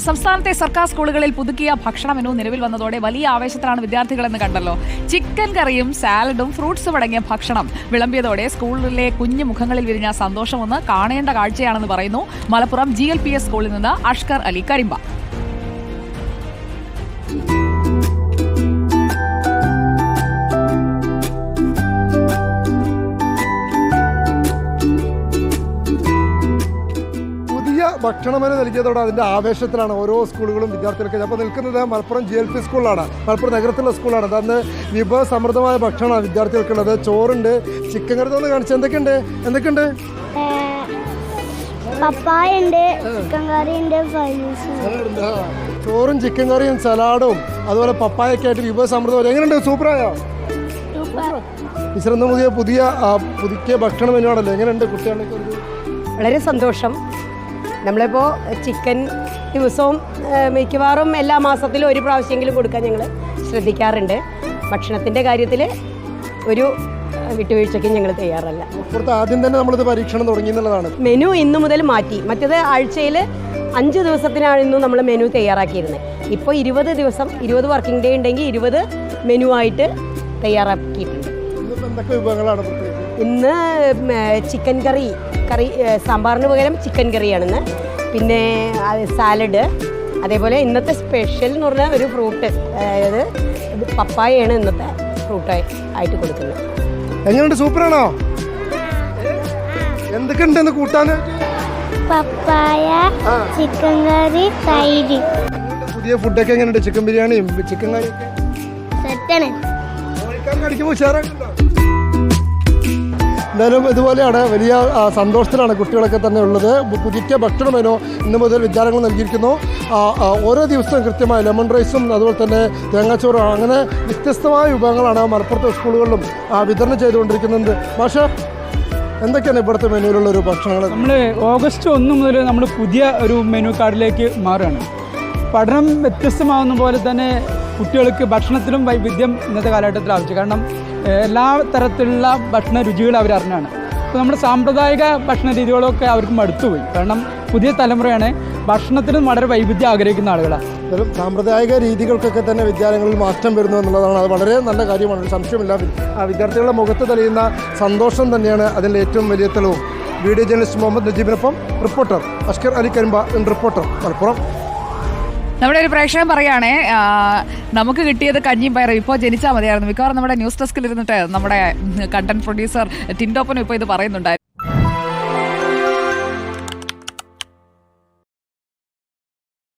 സംസ്ഥാനത്തെ സർക്കാർ സ്കൂളുകളിൽ പുതുക്കിയ ഭക്ഷണ മെനു നിലവിൽ വന്നതോടെ വലിയ ആവേശത്തിലാണ് വിദ്യാർത്ഥികളെന്ന് കണ്ടല്ലോ. ചിക്കൻ കറിയും സാലഡും ഫ്രൂട്ട്സും അടങ്ങിയ ഭക്ഷണം. വിളമ്പിയതോടെ സ്കൂളിലെ കുഞ്ഞു മുഖങ്ങളിൽ വിരിഞ്ഞ സന്തോഷമൊന്ന് കാണേണ്ട കാഴ്ചയാണെന്ന് പറയുന്നു മലപ്പുറം ജി സ്കൂളിൽ നിന്ന് അഷ്കർ അലി കരിമ്പ. പുതിയ വരെ നൽകിയതോടെ അതിന്റെ ആവേശത്തിലാണ് ഓരോ സ്കൂളുകളും വിദ്യാർത്ഥികൾക്ക് അപ്പോൾ നിൽക്കുന്നത് മലപ്പുറം ജി എൽ പി സ്കൂളിലാണ്. മലപ്പുറം നഗരത്തിലുള്ള സ്കൂളാണ്. അന്ന് വിഭവ സമൃദ്ധമായ ഭക്ഷണമാണ് വിദ്യാർത്ഥികൾക്കുള്ളത്. ചോറുണ്ട് ചിക്കൻ കറി തോന്നുന്നു കാണിച്ച്. എന്തൊക്കെയുണ്ട്? എന്തൊക്കെയുണ്ട്? പപ്പായ ഉണ്ട് ചിക്കൻ കറി ഉണ്ട്. ചോറും ചിക്കൻ കറിയും സലാഡും അതുപോലെ പപ്പായൊക്കെ ആയിട്ട് വിഭവ സമൃദ്ധം എങ്ങനെയുണ്ട്? സൂപ്പറായോ? ടീച്ചർ പുതിയ പുതിയ പുതുക്കിയ ഭക്ഷണം മെനുവാണല്ലോ. എങ്ങനെയുണ്ട് കുട്ടികളെ ഒരു വളരെ സന്തോഷം. നമ്മളിപ്പോൾ ചിക്കൻ ദിവസവും മിക്കവാറും എല്ലാ മാസത്തിലും ഒരു പ്രാവശ്യമെങ്കിലും കൊടുക്കാൻ ഞങ്ങൾ ശ്രദ്ധിക്കാറുണ്ട്. ഭക്ഷണത്തിന്റെ കാര്യത്തിൽ ഒരു വിട്ടുവീഴ്ചയ്ക്ക് ഞങ്ങൾ തയ്യാറല്ല. ആദ്യം തന്നെ നമ്മളിത് പരീക്ഷണം തുടങ്ങി എന്നുള്ളതാണ്. മെനു ഇന്നു മുതൽ മാറ്റി. മറ്റേത് ആഴ്ചയിൽ അഞ്ച് ദിവസത്തിനായിരുന്നു നമ്മൾ മെനു തയ്യാറാക്കിയിരുന്നത് ഇപ്പോൾ ഇരുപത് ദിവസം ഇരുപത് വർക്കിംഗ് ഡേ ഉണ്ടെങ്കിൽ ഇരുപത് മെനു ആയിട്ട് തയ്യാറാക്കിയിട്ടുണ്ട്. എന്തൊക്കെ വിഭവങ്ങളാണ് പ്രത്യേകിച്ച് ഇന്ന് ചിക്കൻ കറി കറി സാമ്പാറിന് പകരം ചിക്കൻ കറിയാണെന്ന്. പിന്നെ സാലഡ്. അതേപോലെ ഇന്നത്തെ സ്പെഷ്യൽ എന്ന് പറഞ്ഞാൽ ഒരു ഫ്രൂട്ട്. അതായത് ഇത് പപ്പായയാണ് ഇന്നത്തെ ഫ്രൂട്ട് ആയിട്ട് കൊടുക്കുന്നത്. എങ്ങനെയുണ്ട് സൂപ്പറാണോ? എന്തൊക്കെ ഉണ്ട് പപ്പായ ചിക്കൻ കറി തൈര്. പുതിയ ഫുഡൊക്കെ എങ്ങനെയുണ്ട് ചിക്കൻ ബിരിയാണിയും ചിക്കൻ കറിയൊക്കെ സെറ്റാണ്. കഴിക്കുമ്പോൾ ഉഷാറാക്കുന്നുണ്ടോ എന്തായാലും ഇതുപോലെയാണ് വലിയ സന്തോഷത്തിലാണ് കുട്ടികളൊക്കെ തന്നെ ഉള്ളത്. പുതിയ ഭക്ഷണ മെനു ഇന്ന് മുതൽ വിദ്യാലയങ്ങൾ നൽകിയിരിക്കുന്നു. ഓരോ ദിവസവും കൃത്യമായി ലെമൺ റൈസും അതുപോലെ തന്നെ തേങ്ങാച്ചോറും അങ്ങനെ വ്യത്യസ്തമായ വിഭവങ്ങളാണ് മലപ്പുറത്തെ സ്കൂളുകളിലും വിതരണം ചെയ്തുകൊണ്ടിരിക്കുന്നത്. പക്ഷേ എന്തൊക്കെയാണ് ഇവിടുത്തെ മെനുവിലുള്ള ഒരു ഭക്ഷണങ്ങൾ? നമ്മൾ ഓഗസ്റ്റ് ഒന്ന് മുതൽ നമ്മൾ പുതിയ ഒരു മെനു കാർഡിലേക്ക് മാറുകയാണ്. പഠനം വ്യത്യസ്തമാകുന്ന പോലെ തന്നെ കുട്ടികൾക്ക് ഭക്ഷണത്തിലും വൈവിധ്യം ഇന്നത്തെ കാലഘട്ടത്തിൽ ആവശ്യം. കാരണം എല്ലാ തരത്തിലുള്ള ഭക്ഷണ രുചികൾ അവർ അറിഞ്ഞാണ്. അപ്പോൾ നമ്മുടെ സാമ്പ്രദായിക ഭക്ഷണ രീതികളൊക്കെ അവർക്ക് മടുത്തുപോയി. കാരണം പുതിയ തലമുറയാണ് ഭക്ഷണത്തിനും വളരെ വൈവിധ്യം ആഗ്രഹിക്കുന്ന ആളുകളാണ്. ഒരു സാമ്പ്രദായിക രീതികൾക്കൊക്കെ തന്നെ വിദ്യാലയങ്ങളിൽ മാറ്റം വരുന്നു എന്നുള്ളതാണ്. അത് വളരെ നല്ല കാര്യമാണ്. സംശയമില്ല വിദ്യാർത്ഥികളുടെ മുഖത്ത് തെളിയുന്ന സന്തോഷം തന്നെയാണ് അതിന്റെ ഏറ്റവും വലിയ തെളിവ്. വീഡിയോ ജേർണലിസ്റ്റ് മുഹമ്മദ് നജീബിനൊപ്പം റിപ്പോർട്ടർ അഷ്കർ അലി കരിമ്പ റിപ്പോർട്ടർ മലപ്പുറം. നമ്മുടെ ഒരു പ്രേക്ഷകൻ പറയുകയാണേ നമുക്ക് കിട്ടിയത് കഞ്ഞിയും പയറും. ഇപ്പോൾ ജനിച്ചാൽ മതിയായിരുന്നു. മിക്കവാറും നമ്മുടെ ന്യൂസ് ഡെസ്കിൽ ഇരുന്നിട്ട് നമ്മുടെ കണ്ടന്റ് പ്രൊഡ്യൂസർ ടിൻഡോപ്പനും ഇപ്പോൾ ഇത് പറയുന്നുണ്ടായിരുന്നു.